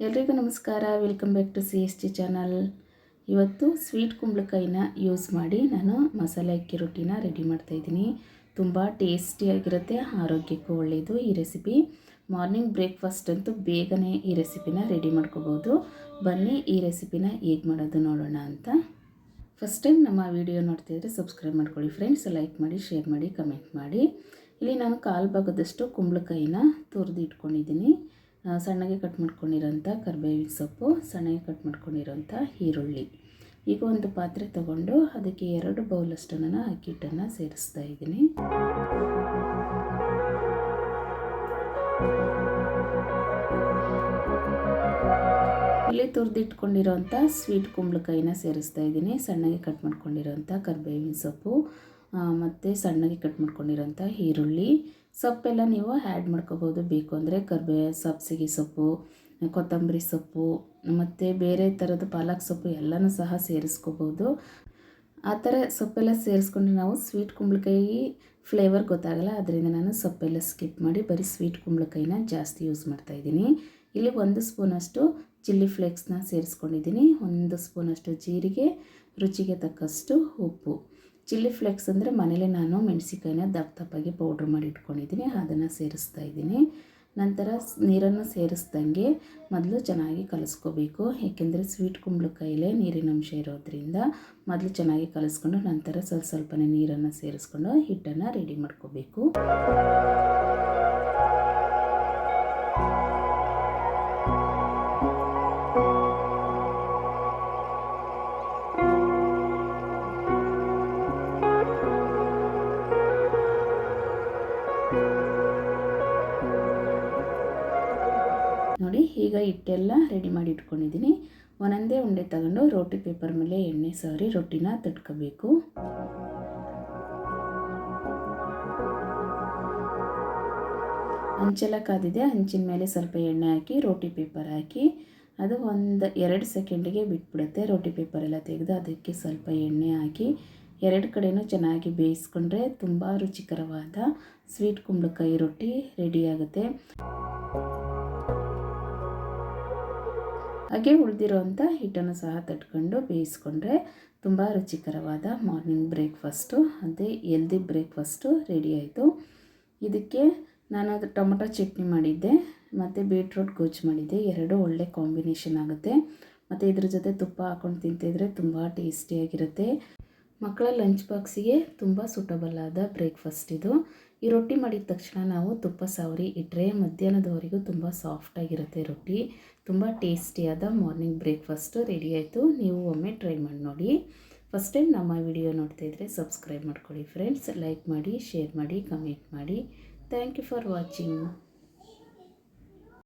ಎಲ್ರಿಗೂ ನಮಸ್ಕಾರ. Welcome back to C S T channel ಇವತ್ತು ಸ್ವೀಟ್ ಕುಂಬಳಕಾಯಿನ ಯೂಸ್ ಮಾಡಿ ನಾನು ಮಸಾಲೆ ಅಕ್ಕಿ ರೊಟ್ಟಿನ ರೆಡಿ ಮಾಡ್ತಾಯಿದ್ದೀನಿ ತುಂಬ ಟೇಸ್ಟಿಯಾಗಿರುತ್ತೆ ಆರೋಗ್ಯಕ್ಕೂ ಒಳ್ಳೆಯದು ಈ ರೆಸಿಪಿ ಮಾರ್ನಿಂಗ್ ಬ್ರೇಕ್ಫಾಸ್ಟ್ ಅಂತೂ ಬೇಗನೆ ಈ ರೆಸಿಪಿನ ರೆಡಿ ಮಾಡ್ಕೋಬೋದು ಬನ್ನಿ, ಈ ರೆಸಿಪಿನ ಹೇಗೆ ಮಾಡೋದು ನೋಡೋಣ ಅಂತ. ಫಸ್ಟ್ ಟೈಮ್ ನಮ್ಮ ವಿಡಿಯೋ ನೋಡ್ತಿದ್ರೆ ಸಬ್ಸ್ಕ್ರೈಬ್ ಮಾಡ್ಕೊಳ್ಳಿ ಫ್ರೆಂಡ್ಸ್ ಲೈಕ್ ಮಾಡಿ ಶೇರ್ ಮಾಡಿ ಕಮೆಂಟ್ ಮಾಡಿ. ಇಲ್ಲಿ ನಾನು ಕಾಲು ಭಾಗದಷ್ಟು ಕುಂಬಳಕಾಯಿನ ತುರಿದು ಇಟ್ಕೊಂಡಿದ್ದೀನಿ. ಸಣ್ಣಗೆ ಕಟ್ ಮಾಡ್ಕೊಂಡಿರೋಂಥ ಕರ್ಬೇವಿನ ಸೊಪ್ಪು, ಸಣ್ಣಗೆ ಕಟ್ ಮಾಡ್ಕೊಂಡಿರೋಂಥ ಈರುಳ್ಳಿ. ಈಗ ಒಂದು ಪಾತ್ರೆ ತಗೊಂಡು ಅದಕ್ಕೆ ಎರಡು ಬೌಲಷ್ಟು ನಾನು ಅಕ್ಕಿ ಹಿಟ್ಟನ್ನು ಸೇರಿಸ್ತಾ ಇದ್ದೀನಿ. ಇಲ್ಲಿ ತುರಿದಿಟ್ಕೊಂಡಿರೋಂಥ ಸ್ವೀಟ್ ಕುಂಬಳಕಾಯಿನ ಸೇರಿಸ್ತಾ ಇದ್ದೀನಿ. ಸಣ್ಣಗೆ ಕಟ್ ಮಾಡ್ಕೊಂಡಿರೋಂಥ ಕರ್ಬೇವಿನ ಸೊಪ್ಪು ಮತ್ತು ಸಣ್ಣಗೆ ಕಟ್ ಮಾಡ್ಕೊಂಡಿರೋಂಥ ಈರುಳ್ಳಿ. ಸೊಪ್ಪೆಲ್ಲ ನೀವು ಆ್ಯಡ್ ಮಾಡ್ಕೋಬೋದು ಬೇಕು ಅಂದರೆ ಕರ್ಬೇ, ಸಬ್ಸಿಗೆ ಸೊಪ್ಪು, ಕೊತ್ತಂಬರಿ ಸೊಪ್ಪು, ಮತ್ತು ಬೇರೆ ಥರದ ಪಾಲಕ್ ಸೊಪ್ಪು ಎಲ್ಲನೂ ಸಹ ಸೇರಿಸ್ಕೋಬೋದು ಆ ಥರ ಸೊಪ್ಪೆಲ್ಲ ಸೇರಿಸ್ಕೊಂಡು ನಾವು ಸ್ವೀಟ್ ಕುಂಬಳಕಾಯಿ ಫ್ಲೇವರ್ ಗೊತ್ತಾಗಲ್ಲ, ಅದರಿಂದ ನಾನು ಸೊಪ್ಪೆಲ್ಲ ಸ್ಕಿಪ್ ಮಾಡಿ ಬರೀ ಸ್ವೀಟ್ ಕುಂಬಳಕಾಯಿನ ಜಾಸ್ತಿ ಯೂಸ್ ಮಾಡ್ತಾಯಿದ್ದೀನಿ ಇಲ್ಲಿ ಒಂದು ಸ್ಪೂನಷ್ಟು ಚಿಲ್ಲಿ ಫ್ಲೇಕ್ಸ್ನ ಸೇರಿಸ್ಕೊಂಡಿದ್ದೀನಿ. ಒಂದು ಸ್ಪೂನಷ್ಟು ಜೀರಿಗೆ, ರುಚಿಗೆ ತಕ್ಕಷ್ಟು ಉಪ್ಪು. ಚಿಲ್ಲಿ ಫ್ಲೆಕ್ಸ್ ಅಂದರೆ ಮನೇಲೆ ನಾನು ಮೆಣಸಿಕಾಯಿನ ದಪ್ಪ ದಪ್ಪಾಗಿ ಪೌಡ್ರ್ ಮಾಡಿ ಇಟ್ಕೊಂಡಿದ್ದೀನಿ, ಅದನ್ನು ಸೇರಿಸ್ತಾ ಇದ್ದೀನಿ. ನಂತರ ನೀರನ್ನು ಸೇರಿಸ್ದಂಗೆ ಮೊದಲು ಚೆನ್ನಾಗಿ ಕಲಿಸ್ಕೋಬೇಕು. ಏಕೆಂದರೆ ಸ್ವೀಟ್ ಕುಂಬಳಕಾಯಿಲೆ ನೀರಿನ ಅಂಶ ಇರೋದ್ರಿಂದ ಮೊದಲು ಚೆನ್ನಾಗಿ ಕಲಿಸ್ಕೊಂಡು ನಂತರ ಸ್ವಲ್ಪ ಸ್ವಲ್ಪನೇ ನೀರನ್ನು ಸೇರಿಸ್ಕೊಂಡು ಹಿಟ್ಟನ್ನು ರೆಡಿ ಮಾಡ್ಕೋಬೇಕು. ನೋಡಿ, ಈಗ ಹಿಟ್ಟೆಲ್ಲ ರೆಡಿ ಮಾಡಿ ಇಟ್ಕೊಂಡಿದ್ದೀನಿ. ಒಂದೊಂದೇ ಉಂಡೆ ತಗೊಂಡು ರೋಟಿ ಪೇಪರ್ ಮೇಲೆ ಎಣ್ಣೆ ಸವರಿ ರೊಟ್ಟಿನ ತಟ್ಕೋಬೇಕು. ಹಂಚೆಲ್ಲ ಕಾದಿದೆ ಹಂಚಿನ ಮೇಲೆ ಸ್ವಲ್ಪ ಎಣ್ಣೆ ಹಾಕಿ, ರೋಟಿ ಪೇಪರ್ ಹಾಕಿ, ಅದು ಒಂದು ಎರಡು ಸೆಕೆಂಡಿಗೆ ಬಿಟ್ಬಿಡುತ್ತೆ. ರೋಟಿ ಪೇಪರ್ ಎಲ್ಲ ತೆಗೆದು ಅದಕ್ಕೆ ಸ್ವಲ್ಪ ಎಣ್ಣೆ ಹಾಕಿ ಎರಡು ಕಡೆಯೂ ಚೆನ್ನಾಗಿ ಬೇಯಿಸ್ಕೊಂಡ್ರೆ ತುಂಬ ರುಚಿಕರವಾದ ಸ್ವೀಟ್ ಕುಂಬಳಕಾಯಿ ರೊಟ್ಟಿ ರೆಡಿಯಾಗುತ್ತೆ. ಹಾಗೆ ಉಳಿದಿರೋಂಥ ಹಿಟ್ಟನ್ನು ಸಹ ತಟ್ಕೊಂಡು ಬೇಯಿಸ್ಕೊಂಡ್ರೆ ತುಂಬ ರುಚಿಕರವಾದ ಮಾರ್ನಿಂಗ್ ಬ್ರೇಕ್ಫಾಸ್ಟು, ಅದೇ ಎಲ್ದಿ ಬ್ರೇಕ್ಫಾಸ್ಟು ರೆಡಿ ಆಯಿತು ಇದಕ್ಕೆ ನಾನು ಅದು ಟೊಮೊಟೊ ಚಟ್ನಿ ಮಾಡಿದ್ದೆ, ಮತ್ತು ಬೀಟ್ರೂಟ್ ಗೊಜ್ಜು ಮಾಡಿದ್ದೆ, ಎರಡು ಒಳ್ಳೆ ಕಾಂಬಿನೇಷನ್ ಆಗುತ್ತೆ. ಮತ್ತು ಇದ್ರ ಜೊತೆ ತುಪ್ಪ ಹಾಕ್ಕೊಂಡು ತಿಂತಿದ್ರೆ ತುಂಬ ಟೇಸ್ಟಿಯಾಗಿರುತ್ತೆ. ಮಕ್ಕಳ ಲಂಚ್ ಬಾಕ್ಸಿಗೆ ತುಂಬ ಸೂಟಬಲ್ ಆದ ಬ್ರೇಕ್ಫಾಸ್ಟ್ ಇದು. ಈ ರೊಟ್ಟಿ ಮಾಡಿದ ತಕ್ಷಣ ನಾವು ತುಪ್ಪ, ಸವರಿ ಇಟ್ಟರೆ ಮಧ್ಯಾಹ್ನದವರೆಗೂ ತುಂಬ ಸಾಫ್ಟಾಗಿರುತ್ತೆ ರೊಟ್ಟಿ. ತುಂಬ ಟೇಸ್ಟಿಯಾದ ಮಾರ್ನಿಂಗ್ ಬ್ರೇಕ್ಫಾಸ್ಟು ರೆಡಿ ಆಯಿತು. ನೀವು ಒಮ್ಮೆ ಟ್ರೈ ಮಾಡಿ ನೋಡಿ. ಫಸ್ಟ್ ಟೈಮ್ ನಮ್ಮ ವಿಡಿಯೋ ನೋಡ್ತಾ ಇದ್ದರೆ ಸಬ್ಸ್ಕ್ರೈಬ್ ಮಾಡ್ಕೊಳ್ಳಿ ಫ್ರೆಂಡ್ಸ್ ಲೈಕ್ ಮಾಡಿ ಶೇರ್ ಮಾಡಿ ಕಮೆಂಟ್ ಮಾಡಿ. Thank you for watching